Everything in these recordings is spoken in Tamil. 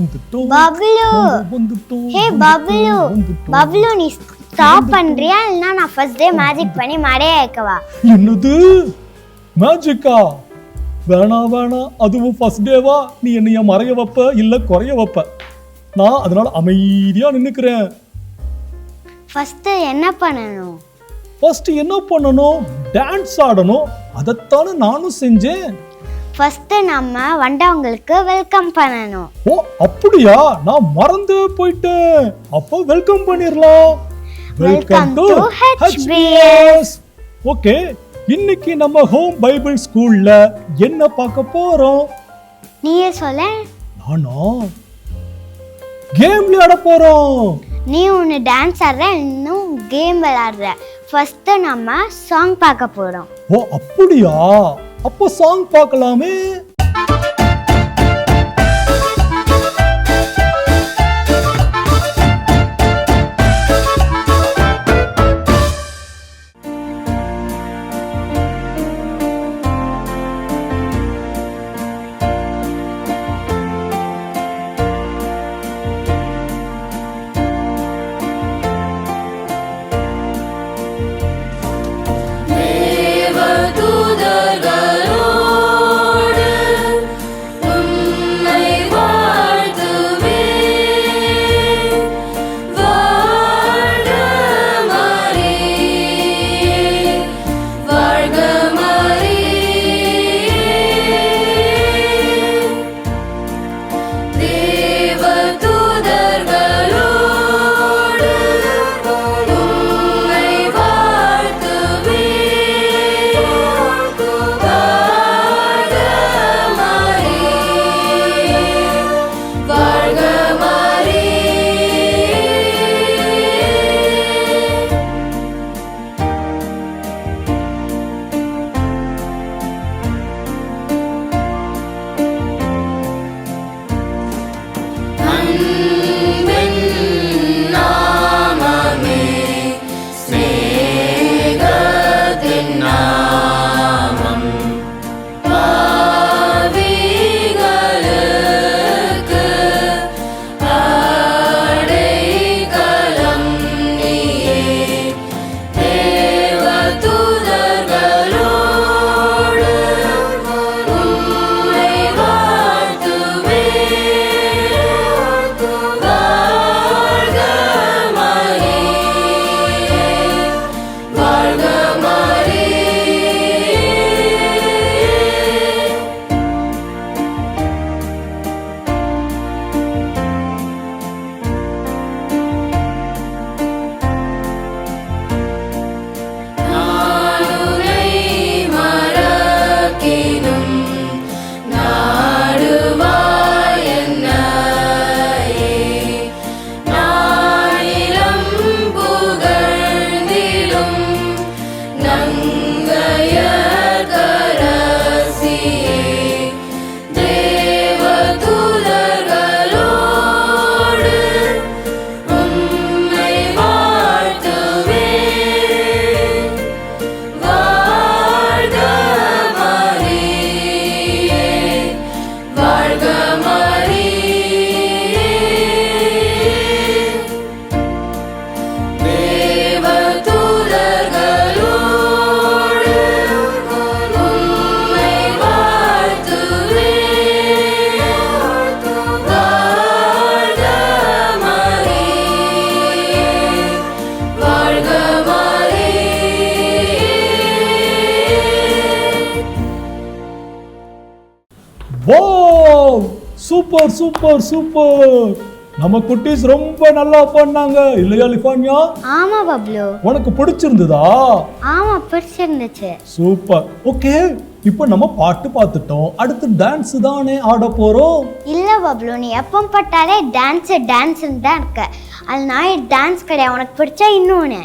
வந்துட்டோம் பப்ளு வந்துட்டோம் ஹே பப்ளு நீ ஸ்டாப் பண்றியா இல்லைன்னா நான் ஃபர்ஸ்ட் டே மேஜிக் பண்ணி மடைய வைக்கவா என்னது மேஜிக்கா வேணாம் அதுவும் ஃபர்ஸ்ட் டேவா நீ என்னைய மறைய வைப்ப இல்ல குறைய வைப்ப நான் அதனால அமைதியா நின்னுக்கிறேன் ஃபர்ஸ்ட் என்ன பண்ணணும் ஃபர்ஸ்ட் என்ன பண்ணணும் டான்ஸ் ஆடணும் அதைத்தானே நானும் செஞ்சேன் ஃபர்ஸ்ட் நம்ம வந்தவங்களுக்கு வெல்கம் பண்ணணும். ஓ அப்படியா? நான் மறந்து போயிட்டேன். அப்போ வெல்கம் பண்ணிரலாம். Welcome to HBS. ஓகே இன்னைக்கு நம்ம ஹோம் பைபிள் ஸ்கூல்ல என்ன பார்க்க போறோம்? நீயே சொல்ல. நானா? கேம் விளையாட போறோம். நீ ஒன்று டான்ஸ் ஆடுற இன்னும் கேம் விளையாடுற. ஃபர்ஸ்ட் நம்ம சாங் பார்க்க போறோம். ஓ அப்படியா? அப்போ சாங் பார்க்கலாமே. சூப்பர் சூப்பர் நம்ம குட்டீஸ் ரொம்ப நல்லா பண்ணாங்க. இல்லையா லிஃபான்யா? ஆமா பப்ளு. உனக்கு பிடிச்சிருந்ததா? ஆமா பிடிச்சிருந்துச்சு. சூப்பர் ஓகே இப்போ நம்ம பாட்டு பார்த்துட்டோம். அடுத்து டான்ஸ் தானே ஆட போறோம். இல்ல பப்ளு நீ எப்போ பட்டாலே டான்ஸ் டான்ஸ்னு தான் இருக்க. அது நான் டான்ஸ் கிடையாது. உனக்கு பிடிச்ச இன்னொன்று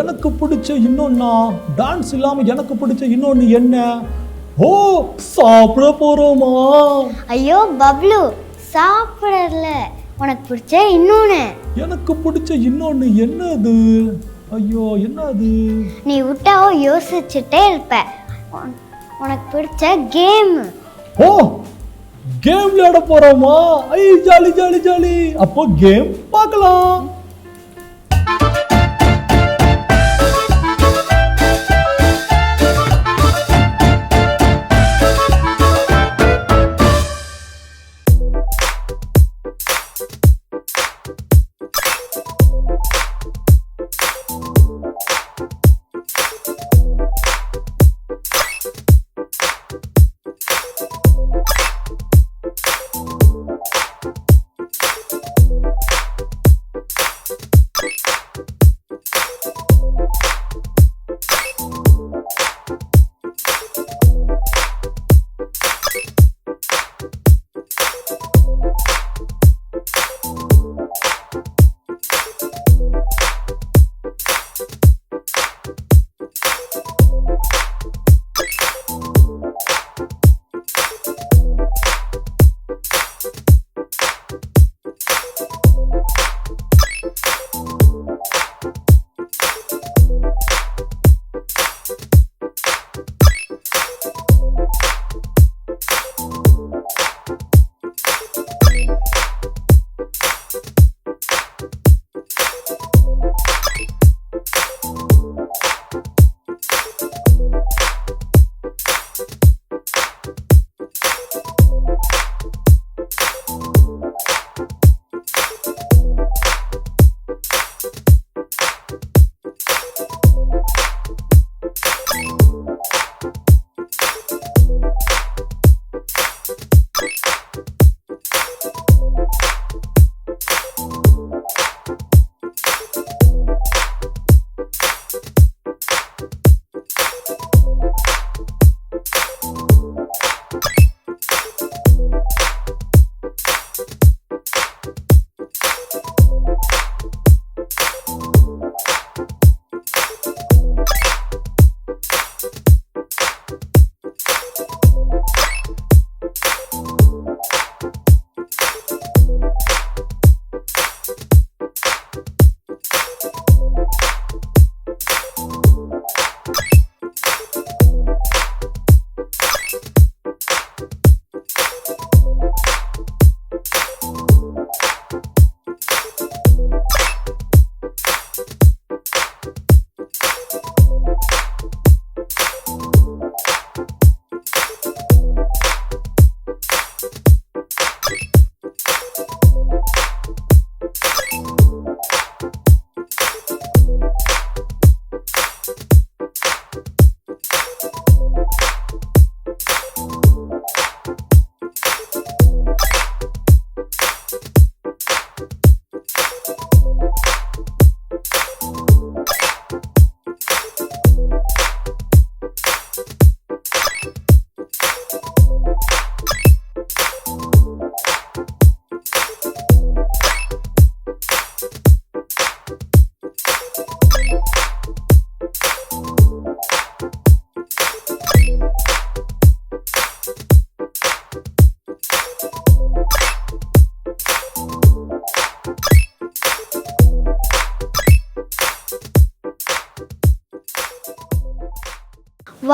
எனக்கு பிடிச்ச இன்னொன்னா? டான்ஸ் இல்லாம எனக்கு பிடிச்ச இன்னொன்னு என்ன? ஓ சாப்பிட போறோமா? ஐயோ பப்ளு. சாப்பிடல. உனக்கு பிடிச்ச இன்னொன்று எனக்கு பிடிச்ச இன்னொன்னு என்னது? ஐயோ என்ன அது நீ விட்டா யோசிச்சுட்டே இருப்ப. உன்- உனக்கு பிடிச்ச கேம். ஓ கேம் விளையாட போறோமா? ஐ ஜாலி ஜாலி ஜாலி. அப்போ கேம் பார்க்கலாம்.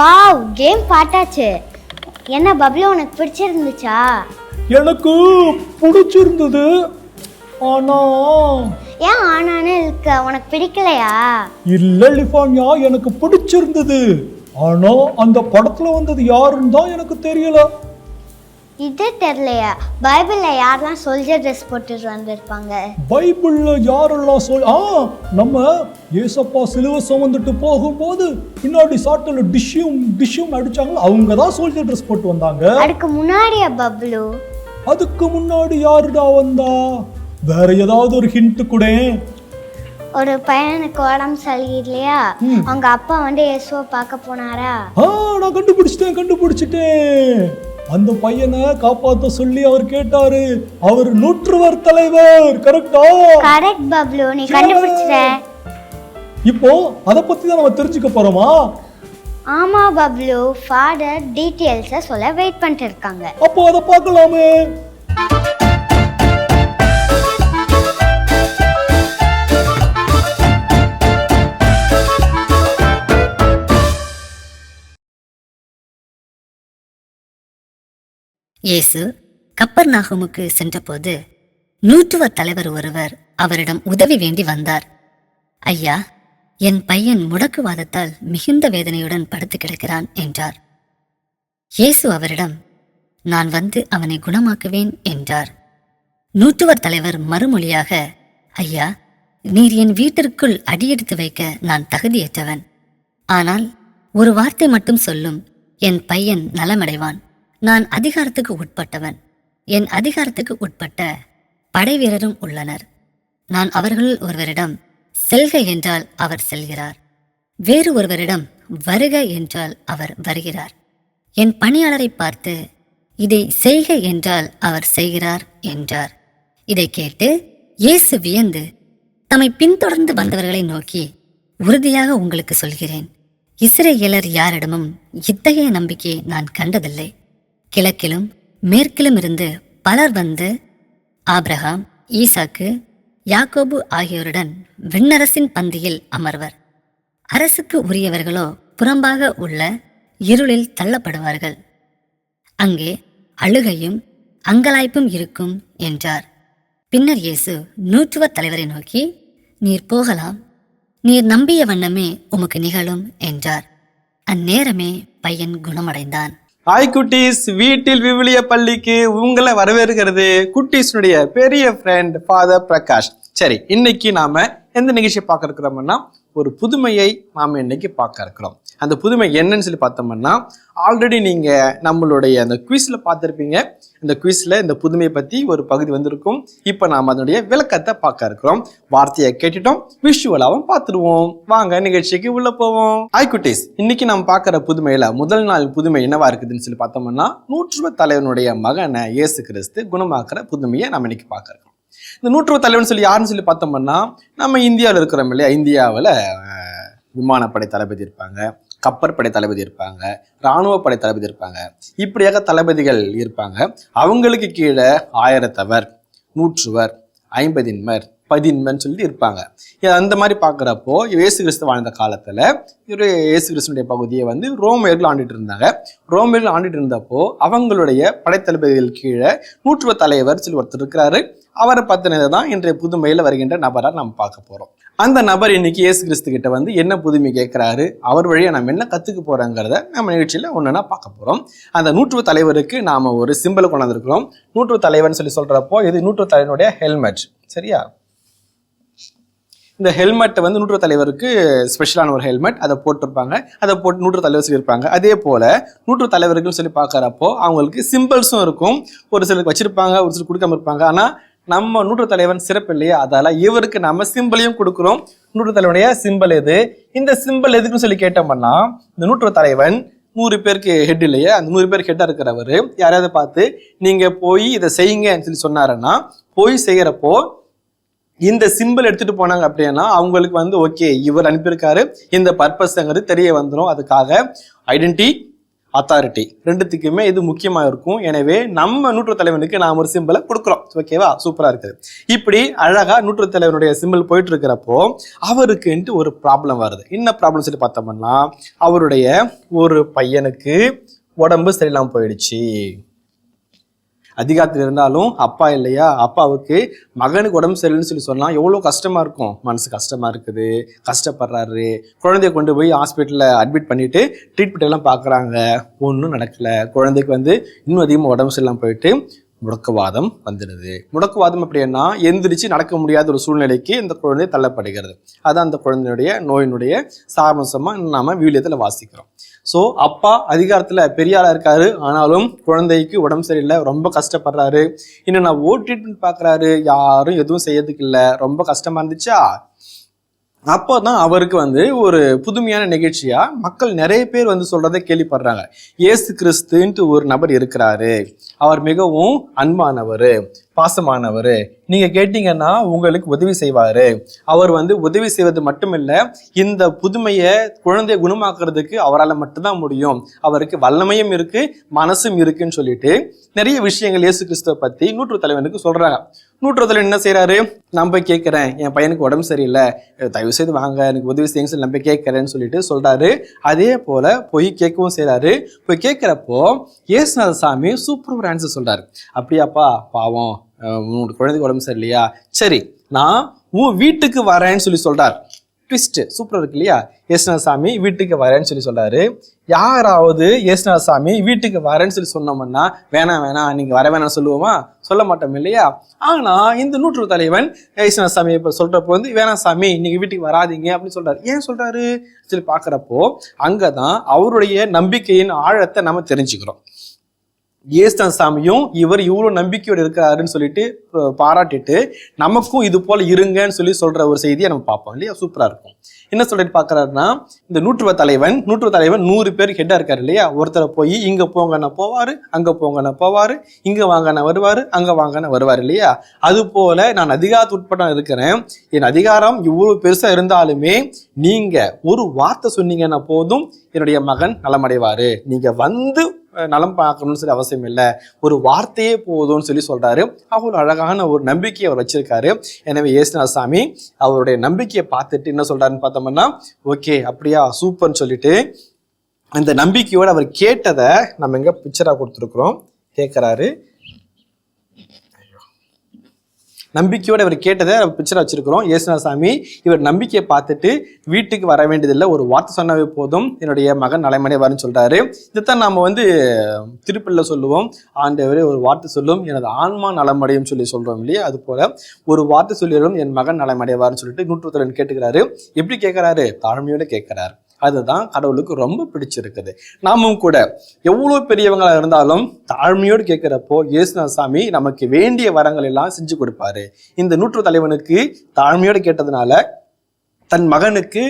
வாவ் கேம் பாட்டாச்சு. என்ன பப்ளு உனக்கு பிடிச்சிருந்துச்சா? எனக்கு பிடிச்சிருந்தது. ஆனா ஏன் ஆனான்னு இருக்க உனக்கு பிடிக்கலையா? இல்ல லிஃபான்யா எனக்கு பிடிச்சிருந்தது. ஆனா அந்த படத்துல வந்தது யாருன்னு தான் எனக்கு தெரியல. இது தெரியலையா. பைபிளில் யாரெல்லாம் சோல்ஜர் ட்ரெஸ் போட்டுட்டு வந்திருப்பாங்க? பைபிள்ல யாரெல்லாம் சொல் ஆ நம்ம ஏசப்பா சிலுவை சுமந்துட்டு போகும்போது பின்னாடி சாட்டில் டிஷ்யூம் டிஷ்யூம் அடிச்சாங்களோ? அவங்க தான் சோல்ஜர் ட்ரெஸ் போட்டு வந்தாங்க. அதுக்கு முன்னாடியா பப்ளு? அதுக்கு முன்னாடி யாருடா வந்தா? வேற ஏதாவது ஒரு ஹிண்ட் கூட. ஒரு பையனுக்கு உடம்பு சளி இல்லையா. அவங்க அப்பா வந்து இயேசுவை பார்க்க போனாரா? ஆ நான் கண்டுபிடிச்சிட்டேன் கண்டுபிடிச்சிட்டேன். அந்த பையனை காப்பாத்த சொல்லி அவர் கேட்டாரு. அவர் நூற்றுவர் தலைவர் கரெக்டா கரெக்ட் பப்ளு. நீ கண்டுபிடிச்சிட்ட. இப்போ அதை பத்தி தான் நம்ம தெரிஞ்சுக்க போறோமா? ஆமா பப்ளு. ஃபாதர் டீட்டெயில்ஸை சொல்ல வெயிட் பண்ணிட்டு இருக்காங்க. அப்போ அதை பார்க்கலாமே. இயேசு கப்பர் நாகமுக்கு சென்றபோது நூற்றுவ தலைவர் ஒருவர் அவரிடம் உதவி வேண்டி வந்தார். ஐயா என் பையன் முடக்குவாதத்தால் மிகுந்த வேதனையுடன் படுத்து கிடக்கிறான் என்றார். இயேசு அவரிடம் நான் வந்து அவனை குணமாக்குவேன் என்றார். நூற்றுவர் தலைவர் மறுமொழியாக ஐயா நீர் என் வீட்டிற்குள் அடியெடுத்து வைக்க நான் தகுதியற்றவன். ஆனால் ஒரு வார்த்தை மட்டும் சொல்லும் என் பையன் நலமடைவான். நான் அதிகாரத்துக்கு உட்பட்டவன். என் அதிகாரத்துக்கு உட்பட்ட படை வீரரும் உள்ளனர். நான் அவர்களுள் ஒருவரிடம் செல்க என்றால் அவர் செல்கிறார். வேறு ஒருவரிடம் வருக என்றால் அவர் வருகிறார். என் பணியாளரை பார்த்து இதை செய்க என்றால் அவர் செய்கிறார் என்றார். இதை கேட்டு இயேசு வியந்து தம்மை பின்தொடர்ந்து வந்தவர்களை நோக்கி உறுதியாக உங்களுக்கு சொல்கிறேன். இஸ்ரேலர் யாரிடமும் இத்தகைய நம்பிக்கையை நான் கண்டதில்லை. கிழக்கிலும் மேற்கிலும் இருந்து பலர் வந்து ஆப்ரஹாம் ஈசாக்கு யாக்கோபு ஆகியோருடன் விண்ணரசின் பந்தியில் அமர்வர். அரசுக்கு உரியவர்களோ புறம்பாக உள்ள இருளில் தள்ளப்படுவார்கள். அங்கே அழுகையும் அங்கலாய்ப்பும் இருக்கும் என்றார். பின்னர் இயேசு நூற்றுவ தலைவரை நோக்கி நீர் போகலாம். நீர் நம்பிய வண்ணமே உமக்கு நிகழும் என்றார். அந்நேரமே பையன் குணமடைந்தான். ஹாய் குட்டீஸ். வீட்டில் விவிலிய பள்ளிக்கு உங்களை வரவேற்கிறது குட்டீஸ்னுடைய பெரிய ஃப்ரெண்ட் ஃபாதர் பிரகாஷ். சரி இன்னைக்கு நாம எந்த நிகழ்ச்சியை பார்க்க இருக்கிறோம்னா ஒரு புதுமையை நாம இன்னைக்கு பார்க்க இருக்கிறோம். அந்த புதுமை என்னன்னு சொல்லி பார்த்தோம்னா ஆல்ரெடி நீங்கள் நம்மளுடைய அந்த குவிஸில் பார்த்துருப்பீங்க. இந்த குவிஸில் இந்த புதுமையை பற்றி ஒரு பகுதி வந்திருக்கும். இப்போ நாம் அதனுடைய விளக்கத்தை பார்க்க இருக்கிறோம். வார்த்தையை கேட்டுட்டோம். விஷுவலாகவும் பார்த்துருவோம் வாங்க நிகழ்ச்சிக்கு உள்ளே போவோம். ஐக்குட்டீஸ் இன்னைக்கு நம்ம பார்க்குற புதுமையில் முதல் நாள் புதுமை என்னவா இருக்குதுன்னு சொல்லி பார்த்தோம்னா நூற்றுவ தலைவனுடைய மகனை இயேசு கிறிஸ்து குணமாக்குற புதுமையை நம்ம இன்னைக்கு பார்க்குறோம் இந்த நூற்றுவ தலைவன் சொல்லி யாருன்னு சொல்லி பார்த்தோம்னா நம்ம இந்தியாவில் இருக்கிறோம் இல்லையா? இந்தியாவில் விமானப்படை தளபதி இருப்பாங்க. கப்பற்படை தளபதி இருப்பாங்க இராணுவ படை தளபதி இருப்பாங்க இப்படியாக தளபதிகள் இருப்பாங்க. அவங்களுக்கு கீழே ஆயிரத்தவர் நூற்றுவர் ஐம்பதின்மர் பதின்மர்னு சொல்லிட்டு இருப்பாங்க. அந்த மாதிரி பார்க்குறப்போ இயேசு கிறிஸ்து வாழ்ந்த காலத்தில் இவர் இயேசு கிறிஸ்துடைய பகுதியை வந்து ரோமியர்கள் ஆண்டுட்டு இருந்தாங்க. ரோமியர்கள் ஆண்டுட்டு இருந்தப்போ அவங்களுடைய படைத்தளபதிகள் கீழே நூற்றுவ தலைவர் சொல்லி ஒருத்தர் இருக்கிறாரு. அவரை பற்றினதை தான் இன்றைய புதுமையில் வருகின்ற நபராக நம்ம பார்க்க போகிறோம் அந்த நபர் இன்னைக்கு இயேசு கிறிஸ்து கிட்ட வந்து என்ன புதுமை கேட்குறாரு? அவர் வழியாக நம்ம என்ன கற்றுக்க போகிறோங்கிறத நம்ம நிகழ்ச்சியில் ஒன்றுனா பார்க்க போகிறோம் அந்த நூற்றுவ தலைவருக்கு நாம் ஒரு சிம்பிளை கொண்டாந்துருக்கிறோம். நூற்றுவ தலைவர்னு சொல்லி சொல்கிறப்போ இது நூற்றுவ தலைவனுடைய ஹெல்மெட் சரியா? இந்த ஹெல்மெட்டை வந்து நூற்று தலைவருக்கு ஸ்பெஷலான ஒரு ஹெல்மெட் அதை போட்டிருப்பாங்க. அதை போட்டு நூற்று தலைவர் சொல்லியிருப்பாங்க. அதே போல நூற்று தலைவர்கள் சொல்லி பார்க்குறப்போ அவங்களுக்கு சிம்பிள்ஸும் இருக்கும். ஒரு சிலருக்கு வச்சிருப்பாங்க ஒரு சிலர் கொடுக்காம இருப்பாங்க. ஆனால் நம்ம நூற்று தலைவன் சிறப்பு இல்லையா? அதால இவருக்கு நம்ம சிம்பிளையும் கொடுக்குறோம். நூற்று தலைவனுடைய சிம்பிள் எது? இந்த சிம்பிள் எதுக்குன்னு சொல்லி கேட்டோம்னா இந்த நூற்று தலைவன் நூறு பேருக்கு ஹெட் இல்லையா? அந்த நூறு பேருக்கு ஹெட்டாக இருக்கிறவர். யாரையாவது பார்த்து நீங்கள் போய் இதை செய்யுங்கன்னு சொல்லி சொன்னாருன்னா போய் செய்கிறப்போ இந்த சிம்பிள் எடுத்துட்டு போனாங்க அப்படின்னா அவங்களுக்கு வந்து ஓகே இவர் அனுப்பியிருக்காரு. இந்த பர்பஸ்ங்கிறது தெரிய வந்துடும் அதுக்காக ஐடென்டி அத்தாரிட்டி ரெண்டுத்துக்குமே இது முக்கியமாக இருக்கும். எனவே நம்ம நூற்று தலைவனுக்கு நாம் ஒரு சிம்பிளை கொடுக்குறோம். ஓகேவா சூப்பராக இருக்குது. இப்படி அழகாக நூற்று தலைவனுடைய சிம்பிள் போயிட்டு இருக்கிறப்போ அவருக்குன்ட்டு ஒரு ப்ராப்ளம் வருது. என்ன ப்ராப்ளம் சொல்லி பார்த்தோம்னா அவருடைய ஒரு பையனுக்கு உடம்பு சரியில்லாமல் போயிடுச்சு. அதிகாரத்தில் இருந்தாலும் அப்பா இல்லையா? அப்பாவுக்கு மகனுக்கு உடம்பு சரியில்லைன்னு சொல்லி சொன்னால் எவ்வளோ கஷ்டமாக இருக்கும்? மனசு கஷ்டமாக இருக்குது. கஷ்டப்படுறாரு. குழந்தைய கொண்டு போய் ஹாஸ்பிட்டலில் அட்மிட் பண்ணிட்டு ட்ரீட்மெண்ட் எல்லாம் பார்க்குறாங்க. ஒன்றும் நடக்கலை. குழந்தைக்கு வந்து இன்னும் அதிகமாக உடம்பு சரியில்லாமல் போயிட்டு முடக்குவாதம் வந்துடுது. முடக்குவாதம் அப்படின்னா எந்திரிச்சு நடக்க முடியாத ஒரு சூழ்நிலைக்கு இந்த குழந்தை தள்ளப்படுகிறது. அதான் அந்த குழந்தையுடைய நோயினுடைய சாரம்சமாக நாம வீலியத்தில் வாசிக்கிறோம். ஸோ அப்பா அதிகாரத்தில் பெரியாராக இருக்காரு. ஆனாலும் குழந்தைக்கு உடம்பு சரியில்லை. ரொம்ப கஷ்டப்படுறாரு. இன்னும் நான் ஓ ட்ரீட்மெண்ட் பார்க்குறாரு யாரும் எதுவும் செய்யறதுக்கு இல்லை. ரொம்ப கஷ்டமா இருந்துச்சா? அப்போ தான் அவருக்கு வந்து ஒரு புதுமையான நிகழ்ச்சியா மக்கள் நிறைய பேர் வந்து சொல்றதை கேள்விப்படுறாங்க. இயேசு கிறிஸ்துன்ட்டு ஒரு நபர் இருக்கிறாரு. அவர் மிகவும் அன்பானவர். பாசமானவர். நீங்க கேட்டீங்கன்னா உங்களுக்கு உதவி செய்வாரு. அவர் வந்து உதவி செய்வது மட்டுமில்ல இந்த புதுமையை குழந்தைய குணமாக்குறதுக்கு அவரால் மட்டும்தான் முடியும். அவருக்கு வல்லமையும் இருக்கு மனசும் இருக்குன்னு சொல்லிட்டு நிறைய விஷயங்கள் இயேசு கிறிஸ்துவை பத்தி நூற்று தலைவனுக்கு சொல்றாங்க. நூற்று தலைவன் என்ன செய்கிறாரு நான் போய் கேட்கிறேன். என் பையனுக்கு உடம்பு சரியில்லை. தயவு செய்து வாங்க. எனக்கு உதவி செய்யுங்க சொல்லி நான் போய் கேட்கறேன்னு சொல்லிட்டு சொல்றாரு. அதே போல போய் கேட்கவும் செய்கிறாரு போய் கேட்கிறப்போ ஏசுநாத சாமி சூப்பர் ஒரு ஆன்சர் சொல்றாரு. அப்படியாப்பா பாவம். உன்னோட குழந்தைக்கு உடம்பு சரியில்லையா? சரி நான் உன் வீட்டுக்கு வரேன்னு சொல்லி சொல்றார். ட்விஸ்ட் சூப்பர் இருக்கு இல்லையா? ஏசுநாத சாமி வீட்டுக்கு வரேன்னு சொல்லி சொல்றாரு. யாராவது ஏசுநாத சாமி வீட்டுக்கு வரேன்னு சொல்லி சொன்னோம்னா வேணாம் வேணாம் நீங்க வர வேணாம் சொல்லுவோமா? சொல்ல மாட்டோம் இல்லையா? ஆனா இந்த நூற்று தலைவன் ஏசுநாத சாமி இப்ப சொல்றப்போ வந்து வேணாம் சாமி நீங்க வீட்டுக்கு வராதீங்க அப்படின்னு சொல்றாரு. ஏன் சொல்றாரு? சொல்லி பாக்குறப்போ அங்கதான் அவருடைய நம்பிக்கையின் ஆழத்தை நம்ம தெரிஞ்சுக்கிறோம். ஏசுநாத சாமியும் இவர் இவ்வளோ நம்பிக்கையோடு இருக்கிறாருன்னு சொல்லிட்டு பாராட்டிட்டு நமக்கும் இது போல இருங்கன்னு சொல்லி சொல்ற ஒரு செய்தியை நம்ம பார்ப்போம் இல்லையா? சூப்பராக இருக்கும். என்ன சொல்லிட்டு பார்க்குறாருன்னா இந்த நூற்றுவ தலைவன் நூற்றுவ தலைவன் நூறு பேர் ஹெட்டாக இருக்கார் இல்லையா? ஒருத்தரை போய் இங்கே போங்கண்ணா போவார் அங்கே போங்கன்னா போவார் இங்கே வாங்கண்ணா வருவார் அங்கே வாங்கண்ணா வருவார் இல்லையா? அது போல நான் அதிகாரத்து உட்பட்ட இருக்கிறேன். என் அதிகாரம் இவ்வளோ பெருசாக இருந்தாலுமே நீங்கள் ஒரு வார்த்தை சொன்னீங்கன்னா போதும் என்னுடைய மகன் நலமடைவார். நீங்கள் வந்து நலம் பார்க்கணும்னு சொல்லி அவசியம் இல்லை. ஒரு வார்த்தையே போதும்னு சொல்லி சொல்கிறாரு அவர் அழகான ஒரு நம்பிக்கையை அவர் வச்சிருக்காரு. எனவே ஏசுநாத சாமி அவருடைய நம்பிக்கையை பார்த்துட்டு என்ன சொல்கிறாருன்னு பார்த்தோம்னா ஓகே அப்படியா சூப்பர்னு சொல்லிட்டு அந்த நம்பிக்கையோடு அவர் கேட்டதை நம்ம இங்கே பிக்சராக கொடுத்துருக்குறோம்? கேட்குறாரு நம்பிக்கையோட இவர் கேட்டதை பிக்சர் வச்சிருக்கிறோம். ஏசுநாத சாமி இவர் நம்பிக்கையை பார்த்துட்டு வீட்டுக்கு வர வேண்டியதில்லை. ஒரு வார்த்தை சொன்னாவே போதும். என்னுடைய மகன் நலைமடைவார்னு சொல்றாரு. இதைத்தான் நாம் வந்து திருப்பில் சொல்லுவோம். ஆண்டவரே ஒரு வார்த்தை சொல்லும். எனது ஆன்மா நலமடையும் சொல்லி சொல்றோம் இல்லையா? அது போல ஒரு வார்த்தை சொல்லிடும் என் மகன் நலமடைவார்னு சொல்லிட்டு நூற்றுத்தலன் கேட்டுக்கிறாரு. எப்படி கேட்கிறாரு? தாழ்மையோட கேட்கிறாரு. அதுதான் கடவுளுக்கு ரொம்ப பிடிச்சிருக்குது. நாமும் கூட எவ்வளோ பெரியவங்களாக இருந்தாலும் தாழ்மையோடு கேட்குறப்போ இயேசுநாத சாமி நமக்கு வேண்டிய வரங்கள் எல்லாம் செஞ்சு கொடுப்பாரு. இந்த நூற்று தலைவனுக்கு தாழ்மையோடு கேட்டதுனால தன் மகனுக்கு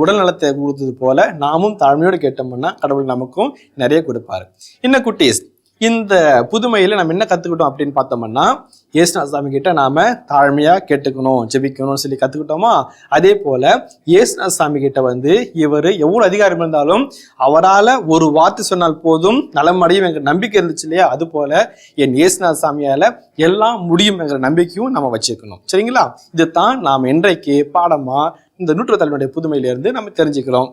உடல் நலத்தை கொடுத்தது போல நாமும் தாழ்மையோடு கேட்டோம்னா கடவுள் நமக்கும் நிறைய கொடுப்பாரு. என்ன குட்டீஸ் இந்த புதுமையில நம்ம என்ன கத்துக்கிட்டோம் அப்படின்னு பார்த்தோம்னா ஏசுநாத் சாமி கிட்ட நாம தாழ்மையா கேட்டுக்கணும் ஜெபிக்கணும்னு சொல்லி கத்துக்கிட்டோமா? அதே போல ஏசுநாத் சாமி கிட்ட வந்து இவர் எவ்வளவு அதிகாரம் இருந்தாலும் அவரால ஒரு வார்த்தை சொன்னால் போதும் நலம் அடையும் நம்பிக்கை இருந்துச்சு இல்லையா? அது போல என் ஏசுநாத சாமியால் எல்லாம் முடியும் என்கிற நம்பிக்கையும் நம்ம வச்சுக்கணும் சரிங்களா? இதுதான் நாம் இன்றைக்கு பாடமா இந்த நூற்று தலைவனுடைய புதுமையிலிருந்து நம்ம தெரிஞ்சுக்கிறோம்.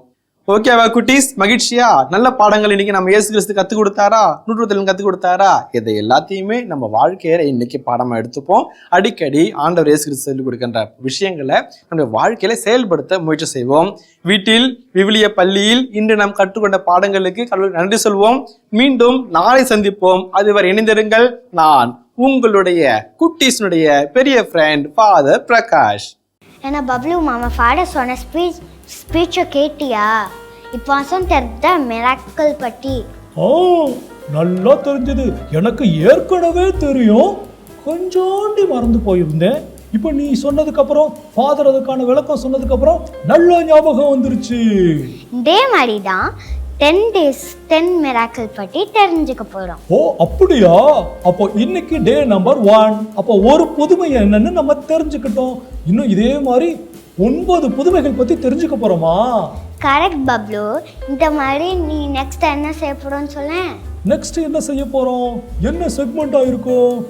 ஓகேவா குட்டீஸ். மகிழ்ச்சியா? நல்ல பாடங்கள் இன்னைக்கு நம்ம இயேசு கிறிஸ்து கத்து கொடுத்தாரா? நூற்றுத்தலைவன் கத்து கொடுத்தாரா? இதை எல்லாத்தையுமே நம்ம வாழ்க்கையில இன்னைக்கு பாடமா எடுத்துப்போம். அடிக்கடி ஆண்டவர் இயேசு கிறிஸ்து சொல்லிக் கொடுக்கின்ற விஷயங்களை நம்முடைய வாழ்க்கையில செயல்படுத்த முயற்சி செய்வோம். வீட்டில் விவிலிய பள்ளியில் இன்று நாம் கற்றுக்கொண்ட பாடங்களுக்கு கடவுள் நன்றி சொல்வோம். மீண்டும் நாளை சந்திப்போம். அதுவரை இணைந்திருங்கள் நான் உங்களுடைய குட்டீஸ்னுடைய பெரிய ஃப்ரெண்ட் ஃபாதர் பிரகாஷ். ஏன்னா பப்ளு மாமா ஃபாட சொன்ன ஸ்பீச் ஸ்பீச்சை கேட்டியா? இப்போ சொன்ன தெரிஞ்ச மிராக்கள் பற்றி ஆ நல்லா தெரிஞ்சது. எனக்கு ஏற்கனவே தெரியும். கொஞ்சோண்டி மறந்து போயிருந்தேன். இப்போ நீ சொன்னதுக்கு அப்புறம் ஃபாதர் அதுக்கான விளக்கம் சொன்னதுக்கு அப்புறம் நல்ல ஞாபகம் வந்துருச்சு. இதே மாதிரி தான் டென் டேஸ் டென் மிராக்கள் பற்றி தெரிஞ்சுக்க போகிறோம் ஓ அப்படியா? அப்போ இன்னைக்கு டே நம்பர் ஒன் அப்போ ஒரு புதுமை என்னன்னு நம்ம தெரிஞ்சுக்கிட்டோம். இன்னும் இதே மாதிரி ஒன்பது புதுமைகள் பத்தி தெரிஞ்சுக்க போறோமா? கரெக்ட் பப்ளு. இந்த மாதிரி நீ நெக்ஸ்ட் என்ன செய்ய போகிறோன்னு சொல்ல. நெக்ஸ்ட் என்ன செய்ய போறோம்? என்ன செக்மெண்டா இருக்கும்?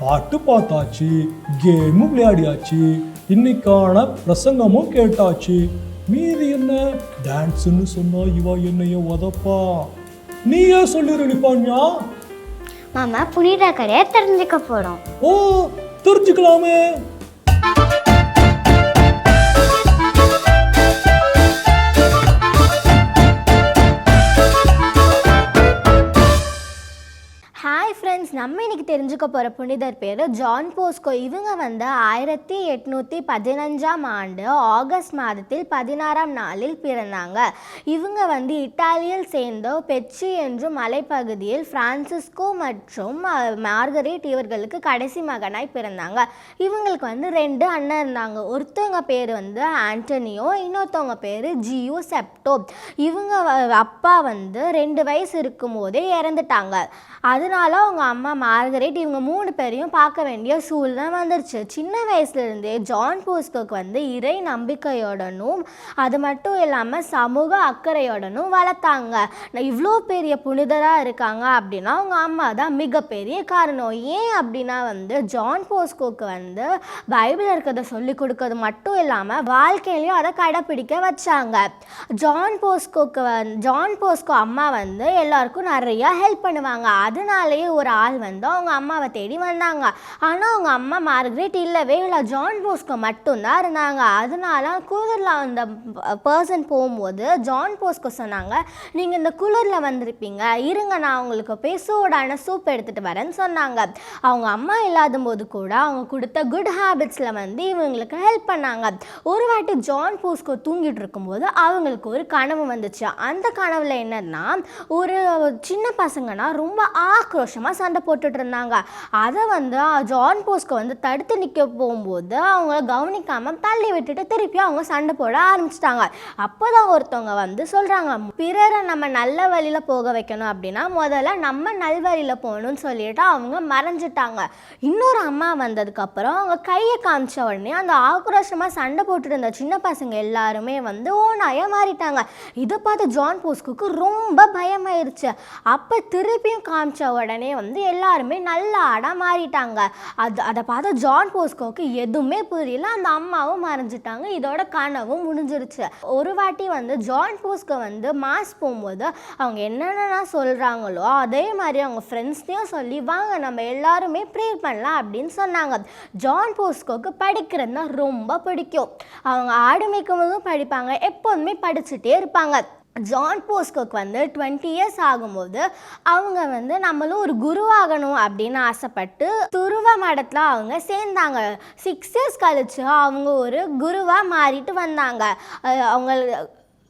பாட்டு பார்த்தாச்சு கேமும் விளையாடியாச்சு இன்னைக்கான பிரசங்கமும் கேட்டாச்சு. மீதி என்ன? டான்ஸ்னு சொன்னா இவ என்னைய உதப்பா. நீயே சொல்லிரு நிப்பான்யா மாமா புனித கடையை தெரிஞ்சுக்க போகிறோம் ஓ தெரிஞ்சுக்கலாமே. ஃப்ரெண்ட்ஸ் நம்ம இன்னைக்கு தெரிஞ்சுக்க போகிற புனிதர் பேர் ஜான் போஸ்கோ. இவங்க வந்து ஆயிரத்தி எட்நூற்றி பதினஞ்சாம் ஆண்டு ஆகஸ்ட் மாதத்தில் பதினாறாம் நாளில் பிறந்தாங்க. இவங்க வந்து இத்தாலியில் சேர்ந்த பெச்சி என்றும் மலைப்பகுதியில் ஃப்ரான்சிஸ்கோ மற்றும் அஹ், மார்கரெட் இவர்களுக்கு கடைசி மகனாய் பிறந்தாங்க. இவங்களுக்கு வந்து ரெண்டு அண்ணன் இருந்தாங்க. ஒருத்தவங்க பேர் வந்து ஆண்டனியோ இன்னொருத்தவங்க பேர் ஜியோ செப்டோ இவங்க அப்பா வந்து ரெண்டு வயசு இருக்கும்போதே இறந்துட்டாங்க. அதனால அவங்க அம்மா மார்கரெட் இவங்க மூணு பேரையும் பார்க்க வேண்டிய சூழ்நிலை வந்துருச்சு. சின்ன வயசுலேருந்தே ஜான் போஸ்கோக்கு வந்து இறை நம்பிக்கையோடனும் அது மட்டும் இல்லாமல் சமூக அக்கறையோடனும் வளர்த்தாங்க. இவ்வளோ பெரிய புனிதராக இருக்காங்க அப்படின்னா அவங்க அம்மா தான் மிகப்பெரிய காரணம். ஏன் அப்படின்னா வந்து ஜான் போஸ்கோக்கு வந்து பைபிள் இருக்கிறத சொல்லி கொடுக்கறது மட்டும் இல்லாமல் வாழ்க்கையிலையும் அதை கடைப்பிடிக்க வச்சாங்க. ஜான் போஸ்கோக்கு வந் ஜான் போஸ்கோ அம்மா வந்து எல்லாருக்கும் நிறையா ஹெல்ப் பண்ணுவாங்க. அதனாலேயே ஒரு ஆள் வந்து அவங்க அம்மாவை தேடி வந்தாங்க. ஆனால் அவங்க அம்மா மார்கரெட் இல்லவே இல்லை. ஜான் போஸ்கோ மட்டும்தான் இருந்தாங்க. அதனால குளிரில் அந்த பர்சன் போகும்போது ஜான் போஸ்கோ சொன்னாங்க நீங்கள் இந்த குளிரில் வந்திருப்பீங்க. இருங்க நான் உங்களுக்கு போய் சூடான சூப் எடுத்துகிட்டு வரேன்னு சொன்னாங்க. அவங்க அம்மா இல்லாத போது கூட அவங்க கொடுத்த குட் ஹேபிட்ஸில் வந்து இவங்களுக்கு ஹெல்ப் பண்ணாங்க. ஒரு வாட்டி ஜான் போஸ்கோ தூங்கிட்டு இருக்கும்போது அவங்களுக்கு ஒரு கனவு வந்துச்சு. அந்த கனவில் என்னன்னா ஒரு சின்ன பசங்கன்னா ரொம்ப ஆக்ரோஷம் வருஷமாக சண்டை போட்டுட்டு இருந்தாங்க. அதை வந்து ஜான் போஸ்கோ வந்து தடுத்து நிற்க போகும்போது அவங்கள கவனிக்காமல் தள்ளி விட்டுட்டு திருப்பி அவங்க சண்டை போட ஆரம்பிச்சிட்டாங்க. அப்போ தான் ஒருத்தவங்க வந்து சொல்கிறாங்க பிறரை நம்ம நல்ல வழியில் போக வைக்கணும் அப்படின்னா முதல்ல நம்ம நல்வழியில் போகணும்னு சொல்லிட்டு அவங்க மறைஞ்சிட்டாங்க. இன்னொரு அம்மா வந்ததுக்கப்புறம் அவங்க கையை காமிச்ச உடனே அந்த ஆக்ரோஷமாக சண்டை போட்டுட்டு இருந்த சின்ன பசங்க எல்லாருமே வந்து ஓனாய மாறிட்டாங்க. இதை பார்த்து ஜான் போஸ்குக்கு ரொம்ப பயமாயிருச்சு. அப்போ திருப்பியும் காமிச்ச உடனே வந்து எல்லாருமே நல்ல ஆடாக மாறிட்டாங்க. அது அதை பார்த்து ஜான் போஸ்கோக்கு எதுவுமே புரியல. அந்த அம்மாவும் மறைஞ்சிட்டாங்க. இதோட கனவும் முடிஞ்சிருச்சு. ஒரு வாட்டி வந்து ஜான் போஸ்கோ வந்து மாஸ் போகும்போது அவங்க என்னென்ன சொல்கிறாங்களோ அதே மாதிரி அவங்க ஃப்ரெண்ட்ஸ்டையும் சொல்லி வாங்க நம்ம எல்லாருமே ப்ரே பண்ணலாம் அப்படின்னு சொன்னாங்க. ஜான் போஸ்கோக்கு படிக்கிறதுனா ரொம்ப பிடிக்கும். அவங்க ஆடு மேய்க்கும் போதும் படிப்பாங்க. எப்போதுமே படிச்சுட்டே இருப்பாங்க. ஜான் போஸ்கோக்கு வந்து டுவெண்ட்டி இயர்ஸ் ஆகும்போது அவங்க வந்து நம்மளும் ஒரு குருவாகணும் அப்படின்னு ஆசைப்பட்டு துருவ மடத்தில் அவங்க சேர்ந்தாங்க. சிக்ஸ் இயர்ஸ் கழிச்சு அவங்க ஒரு குருவாக மாறிட்டு வந்தாங்க. அவங்க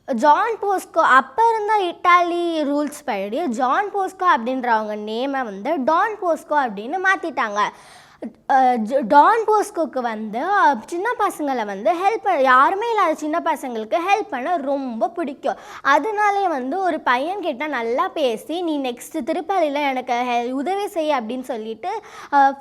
ஜான் போஸ்கோ அப்போ இருந்த இட்டாலி ரூல்ஸ் படி ஜான் போஸ்கோ அப்படின்றவங்க நேமை வந்து டான் போஸ்கோ அப்படின்னு மாற்றிட்டாங்க டான் போஸ்கோக்கு வந்து சின்ன பசங்களை வந்து ஹெல்ப் பண்ண யாருமே இல்லாத சின்ன பசங்களுக்கு ஹெல்ப் பண்ண ரொம்ப பிடிக்கும். அதனாலே வந்து ஒரு பையன் கிட்ட நல்லா பேசி நீ நெக்ஸ்ட் திருப்பதியில் எனக்கு ஹெல் உதவி செய் அப்படின்னு சொல்லிட்டு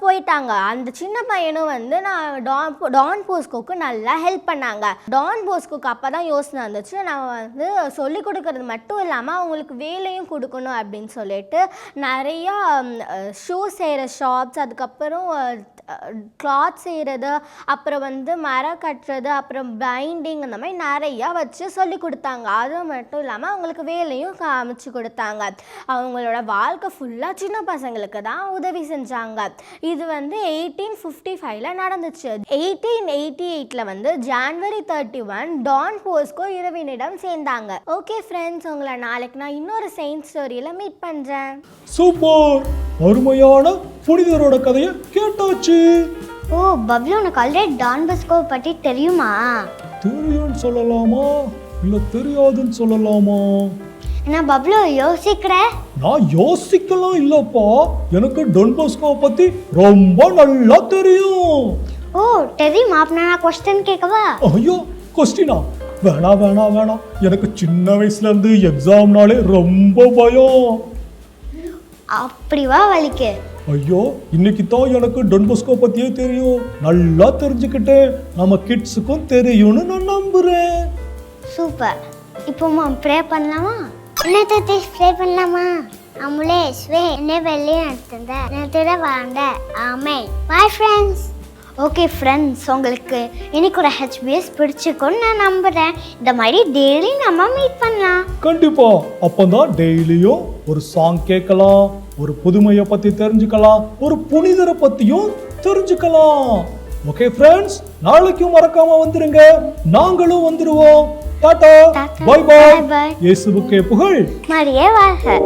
போயிட்டாங்க. அந்த சின்ன பையனும் வந்து நான் டான் டான் போஸ்கோக்கு நல்லா ஹெல்ப் பண்ணாங்க. டான் போஸ்கோக்கு அப்போ தான் யோசனை வந்துச்சு. நான் வந்து சொல்லிக் கொடுக்கறது மட்டும் இல்லாமல் அவங்களுக்கு வேலையும் கொடுக்கணும் அப்படின்னு சொல்லிட்டு நிறையா ஷூ செய்கிற ஷாப்ஸ் அதுக்கப்புறம் கிளாத் செய்கிறது அப்புறம் வந்து மரம் கட்டுறது அப்புறம் பைண்டிங் அந்த மாதிரி நிறையா வச்சு சொல்லி கொடுத்தாங்க. அது மட்டும் இல்லாமல் அவங்களுக்கு வேலையும் காமிச்சு கொடுத்தாங்க. அவங்களோட வாழ்க்கை ஃபுல்லாக சின்ன பசங்களுக்கு தான் உதவி செஞ்சாங்க. இது வந்து எயிட்டீன் ஃபிஃப்டி ஃபைவ்ல நடந்துச்சு. எயிட்டீன் எயிட்டி எயிட்டில் வந்து January thirty one Don Bosco இரவினிடம் சேர்ந்தாங்க. ஓகே ஃப்ரெண்ட்ஸ் உங்களை நாளைக்கு நான் இன்னொரு செயின்ட் ஸ்டோரியில் மீட் பண்ணுறேன் சூப்பர்! அருமையான புனிதரோட கதையை கேட்டாச்சு. ஓ பப்ளு உனக்கு ஆல்ரெடி டான் பஸ்கோ பற்றி தெரியுமா? தெரியும்னு சொல்லலாமா? இல்ல தெரியாதுன்னு சொல்லலாமா? என்ன பப்ளு யோசிக்கிற? நான் யோசிக்கலாம் இல்லப்பா. எனக்கு டொன்பஸ்கோ பத்தி ரொம்ப நல்லா தெரியும். ஓ தெரியுமா? அப்ப நான் கொஸ்டின் கேட்கவா ஐயோ கொஸ்டினா வேணாம் வேணாம் வேணாம் எனக்கு சின்ன வயசுல இருந்து எக்ஸாம்னாலே ரொம்ப பயம். அப்படி வா வலிக்கு? ஐயோ இன்னைக்கு தான் எனக்கு டொன்பஸ்கோ பத்தியே தெரியும். நல்லா தெரிஞ்சுக்கிட்டேன். நம்ம கிட்ஸுக்கும் தெரியும்னு நான் நம்புறேன். சூப்பர். இப்போ ப்ரே பண்ணலாமா? என்ன தத்தீஷ் ப்ரே பண்ணலாமா? அமுலேஷ் வே என்ன வெளியே நடத்துந்த நேரத்தோட வாழ்ந்த ஆமே பாய் ஃப்ரெண்ட்ஸ் ஓகே ஃப்ரெண்ட்ஸ் உங்களுக்கு இன்னைக்கு ஒரு ஹெச்பிஎஸ் பிடிச்சிக்கும்னு நான் நம்புகிறேன் இந்த மாதிரி டெய்லி நம்ம மீட் பண்ணலாம். கண்டிப்பா. அப்பதான் டெய்லியும் ஒரு சாங் கேட்கலாம். ஒரு புதுமையை பத்தி தெரிஞ்சுக்கலாம் ஒரு புனிதரை பத்தியும் தெரிஞ்சுக்கலாம். ஓகே ஃப்ரெண்ட்ஸ் நாளைக்கும் மறக்காம வந்துருங்க. நாங்களும் வந்துருவோம். டாடா. Tata. Bye bye Bye bye. இயேசுவுக்கே புகழ். மரியே வாழ்க.